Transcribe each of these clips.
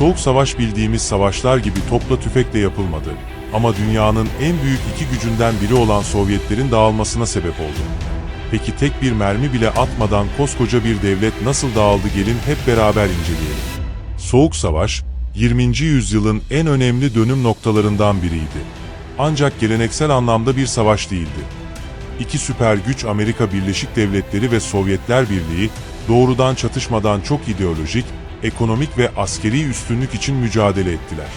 Soğuk Savaş bildiğimiz savaşlar gibi topla tüfekle yapılmadı. Ama dünyanın en büyük iki gücünden biri olan Sovyetlerin dağılmasına sebep oldu. Peki tek bir mermi bile atmadan koskoca bir devlet nasıl dağıldı gelin hep beraber inceleyelim. Soğuk Savaş, 20. yüzyılın en önemli dönüm noktalarından biriydi. Ancak geleneksel anlamda bir savaş değildi. İki süper güç Amerika Birleşik Devletleri ve Sovyetler Birliği doğrudan çatışmadan çok ideolojik, ekonomik ve askeri üstünlük için mücadele ettiler.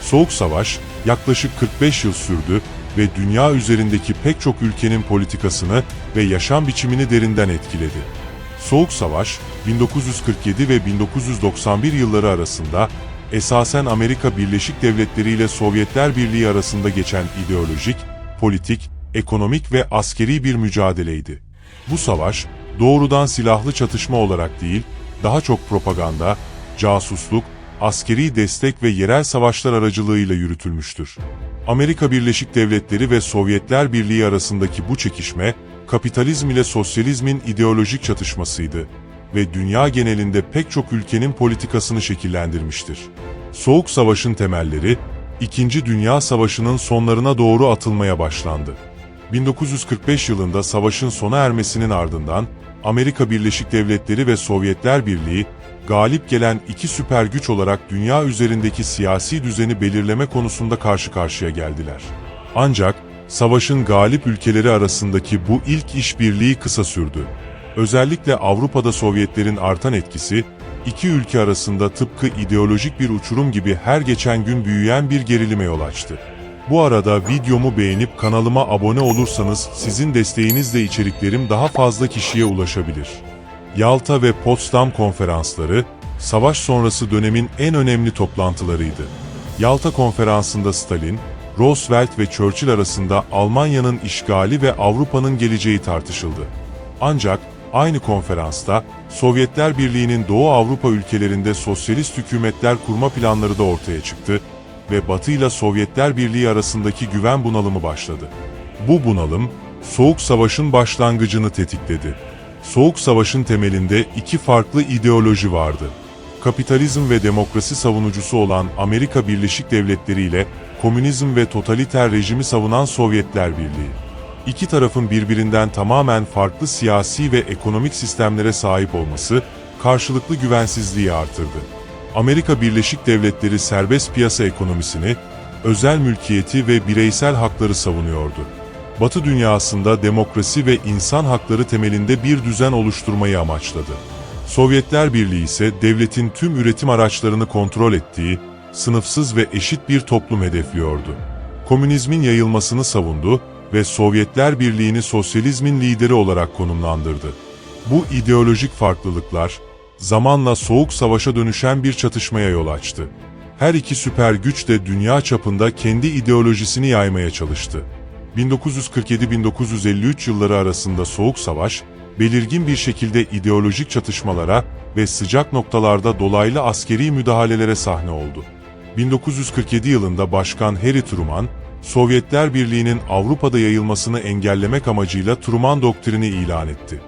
Soğuk Savaş yaklaşık 45 yıl sürdü ve dünya üzerindeki pek çok ülkenin politikasını ve yaşam biçimini derinden etkiledi. Soğuk Savaş, 1947 ve 1991 yılları arasında esasen Amerika Birleşik Devletleri ile Sovyetler Birliği arasında geçen ideolojik, politik, ekonomik ve askeri bir mücadeleydi. Bu savaş, doğrudan silahlı çatışma olarak değil, daha çok propaganda, casusluk, askeri destek ve yerel savaşlar aracılığıyla yürütülmüştür. Amerika Birleşik Devletleri ve Sovyetler Birliği arasındaki bu çekişme, kapitalizm ile sosyalizmin ideolojik çatışmasıydı ve dünya genelinde pek çok ülkenin politikasını şekillendirmiştir. Soğuk Savaş'ın temelleri, İkinci Dünya Savaşı'nın sonlarına doğru atılmaya başlandı. 1945 yılında savaşın sona ermesinin ardından Amerika Birleşik Devletleri ve Sovyetler Birliği galip gelen iki süper güç olarak dünya üzerindeki siyasi düzeni belirleme konusunda karşı karşıya geldiler. Ancak savaşın galip ülkeleri arasındaki bu ilk işbirliği kısa sürdü. Özellikle Avrupa'da Sovyetlerin artan etkisi, iki ülke arasında tıpkı ideolojik bir uçurum gibi her geçen gün büyüyen bir gerilime yol açtı. Bu arada videomu beğenip kanalıma abone olursanız sizin desteğinizle içeriklerim daha fazla kişiye ulaşabilir. Yalta ve Potsdam konferansları, savaş sonrası dönemin en önemli toplantılarıydı. Yalta konferansında Stalin, Roosevelt ve Churchill arasında Almanya'nın işgali ve Avrupa'nın geleceği tartışıldı. Ancak aynı konferansta Sovyetler Birliği'nin Doğu Avrupa ülkelerinde sosyalist hükümetler kurma planları da ortaya çıktı ve Batı ile Sovyetler Birliği arasındaki güven bunalımı başladı. Bu bunalım, Soğuk Savaş'ın başlangıcını tetikledi. Soğuk Savaş'ın temelinde iki farklı ideoloji vardı. Kapitalizm ve demokrasi savunucusu olan Amerika Birleşik Devletleri ile komünizm ve totaliter rejimi savunan Sovyetler Birliği. İki tarafın birbirinden tamamen farklı siyasi ve ekonomik sistemlere sahip olması karşılıklı güvensizliği artırdı. Amerika Birleşik Devletleri serbest piyasa ekonomisini, özel mülkiyeti ve bireysel hakları savunuyordu. Batı dünyasında demokrasi ve insan hakları temelinde bir düzen oluşturmayı amaçladı. Sovyetler Birliği ise devletin tüm üretim araçlarını kontrol ettiği, sınıfsız ve eşit bir toplum hedefliyordu. Komünizmin yayılmasını savundu ve Sovyetler Birliği'ni sosyalizmin lideri olarak konumlandırdı. Bu ideolojik farklılıklar, zamanla soğuk savaşa dönüşen bir çatışmaya yol açtı. Her iki süper güç de dünya çapında kendi ideolojisini yaymaya çalıştı. 1947-1953 yılları arasında Soğuk Savaş, belirgin bir şekilde ideolojik çatışmalara ve sıcak noktalarda dolaylı askeri müdahalelere sahne oldu. 1947 yılında Başkan Harry Truman, Sovyetler Birliği'nin Avrupa'da yayılmasını engellemek amacıyla Truman Doktrini ilan etti.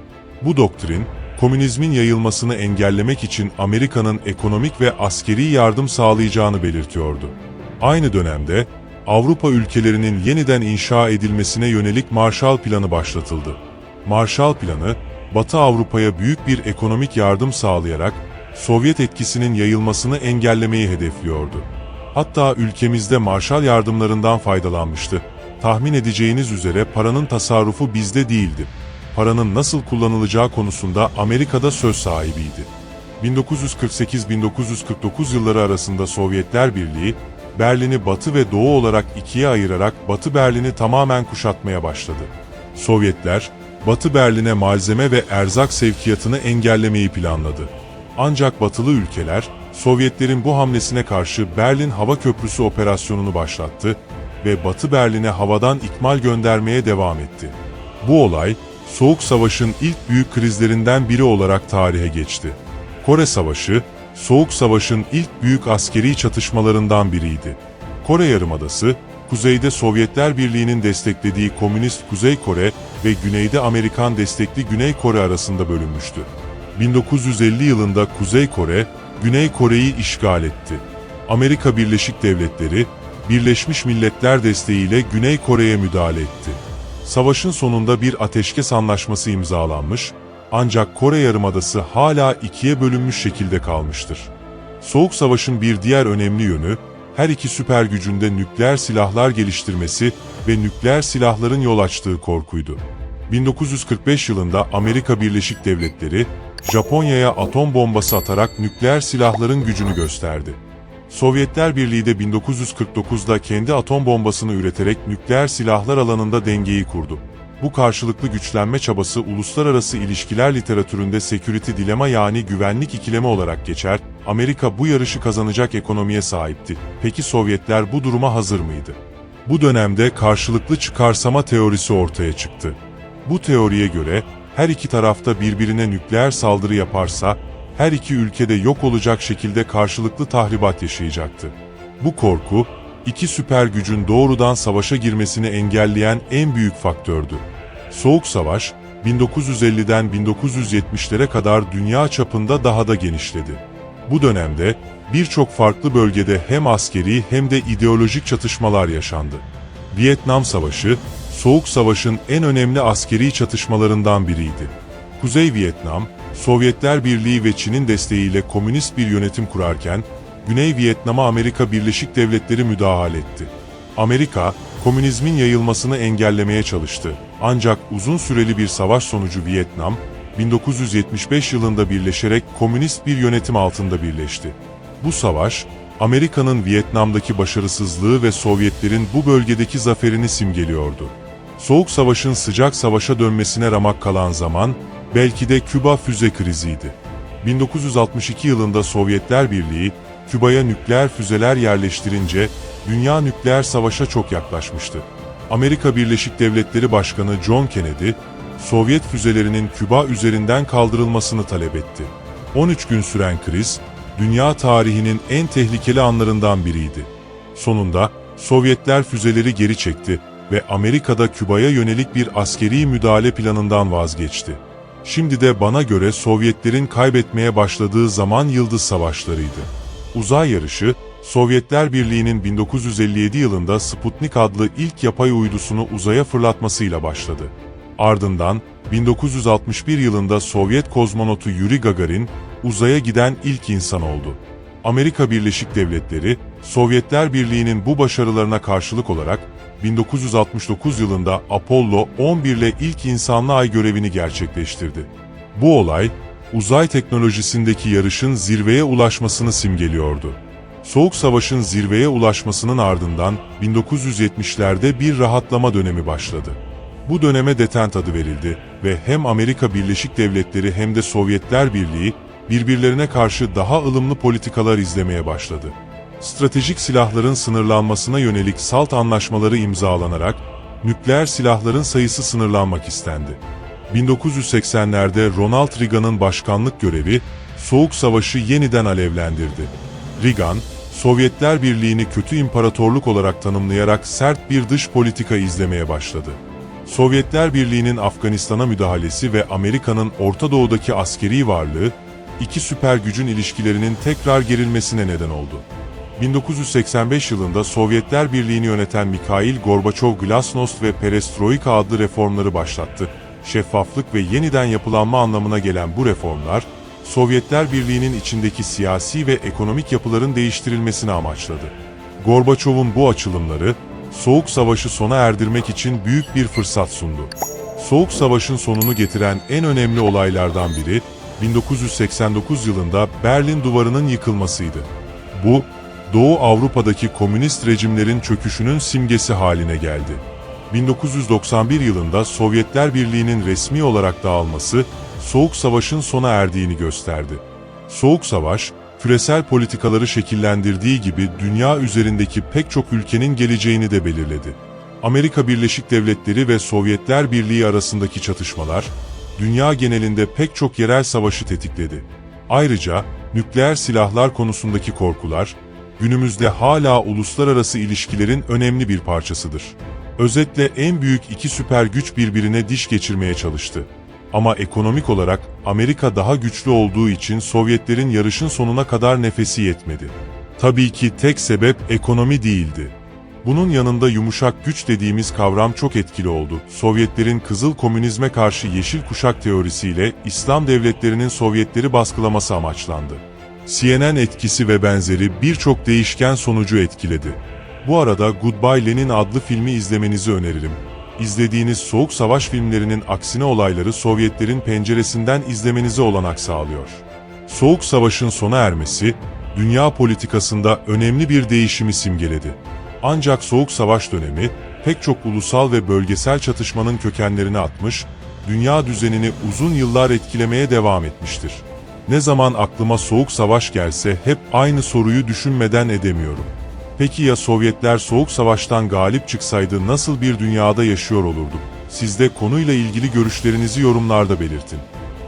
Bu doktrin, komünizmin yayılmasını engellemek için Amerika'nın ekonomik ve askeri yardım sağlayacağını belirtiyordu. Aynı dönemde, Avrupa ülkelerinin yeniden inşa edilmesine yönelik Marshall Planı başlatıldı. Marshall Planı, Batı Avrupa'ya büyük bir ekonomik yardım sağlayarak Sovyet etkisinin yayılmasını engellemeyi hedefliyordu. Hatta ülkemizde Marshall yardımlarından faydalanmıştı. Tahmin edeceğiniz üzere paranın tasarrufu bizde değildi. Paranın nasıl kullanılacağı konusunda Amerika'da söz sahibiydi. 1948-1949 yılları arasında Sovyetler Birliği, Berlin'i batı ve doğu olarak ikiye ayırarak Batı Berlin'i tamamen kuşatmaya başladı. Sovyetler, Batı Berlin'e malzeme ve erzak sevkiyatını engellemeyi planladı. Ancak batılı ülkeler, Sovyetlerin bu hamlesine karşı Berlin Hava Köprüsü operasyonunu başlattı ve Batı Berlin'e havadan ikmal göndermeye devam etti. Bu olay, Soğuk Savaş'ın ilk büyük krizlerinden biri olarak tarihe geçti. Kore Savaşı, Soğuk Savaş'ın ilk büyük askeri çatışmalarından biriydi. Kore Yarımadası, kuzeyde Sovyetler Birliği'nin desteklediği Komünist Kuzey Kore ve güneyde Amerikan destekli Güney Kore arasında bölünmüştü. 1950 yılında Kuzey Kore, Güney Kore'yi işgal etti. Amerika Birleşik Devletleri, Birleşmiş Milletler desteğiyle Güney Kore'ye müdahale etti. Savaşın sonunda bir ateşkes anlaşması imzalanmış, ancak Kore Yarımadası hala ikiye bölünmüş şekilde kalmıştır. Soğuk Savaş'ın bir diğer önemli yönü, her iki süper gücünde nükleer silahlar geliştirmesi ve nükleer silahların yol açtığı korkuydu. 1945 yılında Amerika Birleşik Devletleri, Japonya'ya atom bombası atarak nükleer silahların gücünü gösterdi. Sovyetler Birliği de 1949'da kendi atom bombasını üreterek nükleer silahlar alanında dengeyi kurdu. Bu karşılıklı güçlenme çabası uluslararası ilişkiler literatüründe security dilema yani güvenlik ikilemi olarak geçer. Amerika bu yarışı kazanacak ekonomiye sahipti. Peki Sovyetler bu duruma hazır mıydı? Bu dönemde karşılıklı çıkarsama teorisi ortaya çıktı. Bu teoriye göre her iki tarafta birbirine nükleer saldırı yaparsa her iki ülkede yok olacak şekilde karşılıklı tahribat yaşayacaktı. Bu korku, iki süper gücün doğrudan savaşa girmesini engelleyen en büyük faktördü. Soğuk Savaş, 1950'den 1970'lere kadar dünya çapında daha da genişledi. Bu dönemde birçok farklı bölgede hem askeri hem de ideolojik çatışmalar yaşandı. Vietnam Savaşı, Soğuk Savaş'ın en önemli askeri çatışmalarından biriydi. Kuzey Vietnam, Sovyetler Birliği ve Çin'in desteğiyle komünist bir yönetim kurarken, Güney Vietnam'a Amerika Birleşik Devletleri müdahale etti. Amerika, komünizmin yayılmasını engellemeye çalıştı. Ancak uzun süreli bir savaş sonucu Vietnam, 1975 yılında birleşerek komünist bir yönetim altında birleşti. Bu savaş, Amerika'nın Vietnam'daki başarısızlığı ve Sovyetlerin bu bölgedeki zaferini simgeliyordu. Soğuk Savaş'ın sıcak savaşa dönmesine ramak kalan zaman, belki de Küba füze kriziydi. 1962 yılında Sovyetler Birliği, Küba'ya nükleer füzeler yerleştirince, dünya nükleer savaşa çok yaklaşmıştı. Amerika Birleşik Devletleri Başkanı John Kennedy, Sovyet füzelerinin Küba üzerinden kaldırılmasını talep etti. 13 gün süren kriz, dünya tarihinin en tehlikeli anlarından biriydi. Sonunda, Sovyetler füzeleri geri çekti ve Amerika'da Küba'ya yönelik bir askeri müdahale planından vazgeçti. Şimdi de bana göre Sovyetlerin kaybetmeye başladığı zaman yıldız savaşlarıydı. Uzay yarışı, Sovyetler Birliği'nin 1957 yılında Sputnik adlı ilk yapay uydusunu uzaya fırlatmasıyla başladı. Ardından 1961 yılında Sovyet kozmonotu Yuri Gagarin uzaya giden ilk insan oldu. Amerika Birleşik Devletleri, Sovyetler Birliği'nin bu başarılarına karşılık olarak 1969 yılında Apollo 11 ile ilk insanlı ay görevini gerçekleştirdi. Bu olay, uzay teknolojisindeki yarışın zirveye ulaşmasını simgeliyordu. Soğuk Savaş'ın zirveye ulaşmasının ardından 1970'lerde bir rahatlama dönemi başladı. Bu döneme detent adı verildi ve hem Amerika Birleşik Devletleri hem de Sovyetler Birliği birbirlerine karşı daha ılımlı politikalar izlemeye başladı. Stratejik silahların sınırlanmasına yönelik SALT anlaşmaları imzalanarak nükleer silahların sayısı sınırlanmak istendi. 1980'lerde Ronald Reagan'ın başkanlık görevi Soğuk Savaşı yeniden alevlendirdi. Reagan, Sovyetler Birliği'ni kötü imparatorluk olarak tanımlayarak sert bir dış politika izlemeye başladı. Sovyetler Birliği'nin Afganistan'a müdahalesi ve Amerika'nın Orta Doğu'daki askeri varlığı, iki süper gücün ilişkilerinin tekrar gerilmesine neden oldu. 1985 yılında Sovyetler Birliği'ni yöneten Mikhail Gorbaçov Glasnost ve Perestroika adlı reformları başlattı. Şeffaflık ve yeniden yapılanma anlamına gelen bu reformlar, Sovyetler Birliği'nin içindeki siyasi ve ekonomik yapıların değiştirilmesini amaçladı. Gorbaçov'un bu açılımları, Soğuk Savaşı sona erdirmek için büyük bir fırsat sundu. Soğuk Savaş'ın sonunu getiren en önemli olaylardan biri, 1989 yılında Berlin Duvarı'nın yıkılmasıydı. Bu, Doğu Avrupa'daki komünist rejimlerin çöküşünün simgesi haline geldi. 1991 yılında Sovyetler Birliği'nin resmi olarak dağılması, Soğuk Savaş'ın sona erdiğini gösterdi. Soğuk Savaş, küresel politikaları şekillendirdiği gibi dünya üzerindeki pek çok ülkenin geleceğini de belirledi. Amerika Birleşik Devletleri ve Sovyetler Birliği arasındaki çatışmalar, dünya genelinde pek çok yerel savaşı tetikledi. Ayrıca, nükleer silahlar konusundaki korkular, günümüzde hala uluslararası ilişkilerin önemli bir parçasıdır. Özetle en büyük iki süper güç birbirine diş geçirmeye çalıştı. Ama ekonomik olarak Amerika daha güçlü olduğu için Sovyetlerin yarışın sonuna kadar nefesi yetmedi. Tabii ki tek sebep ekonomi değildi. Bunun yanında yumuşak güç dediğimiz kavram çok etkili oldu. Sovyetlerin kızıl komünizme karşı yeşil kuşak teorisiyle İslam devletlerinin Sovyetleri baskılaması amaçlandı. CNN etkisi ve benzeri birçok değişken sonucu etkiledi. Bu arada Goodbye Lenin adlı filmi izlemenizi öneririm. İzlediğiniz Soğuk Savaş filmlerinin aksine olayları Sovyetlerin penceresinden izlemenize olanak sağlıyor. Soğuk Savaş'ın sona ermesi, dünya politikasında önemli bir değişimi simgeledi. Ancak Soğuk Savaş dönemi, pek çok ulusal ve bölgesel çatışmanın kökenlerini atmış, dünya düzenini uzun yıllar etkilemeye devam etmiştir. Ne zaman aklıma Soğuk Savaş gelse hep aynı soruyu düşünmeden edemiyorum. Peki ya Sovyetler Soğuk Savaş'tan galip çıksaydı nasıl bir dünyada yaşıyor olurduk? Siz de konuyla ilgili görüşlerinizi yorumlarda belirtin.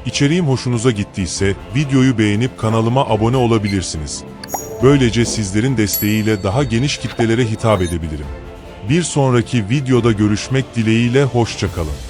İçeriğim hoşunuza gittiyse videoyu beğenip kanalıma abone olabilirsiniz. Böylece sizlerin desteğiyle daha geniş kitlelere hitap edebilirim. Bir sonraki videoda görüşmek dileğiyle hoşçakalın.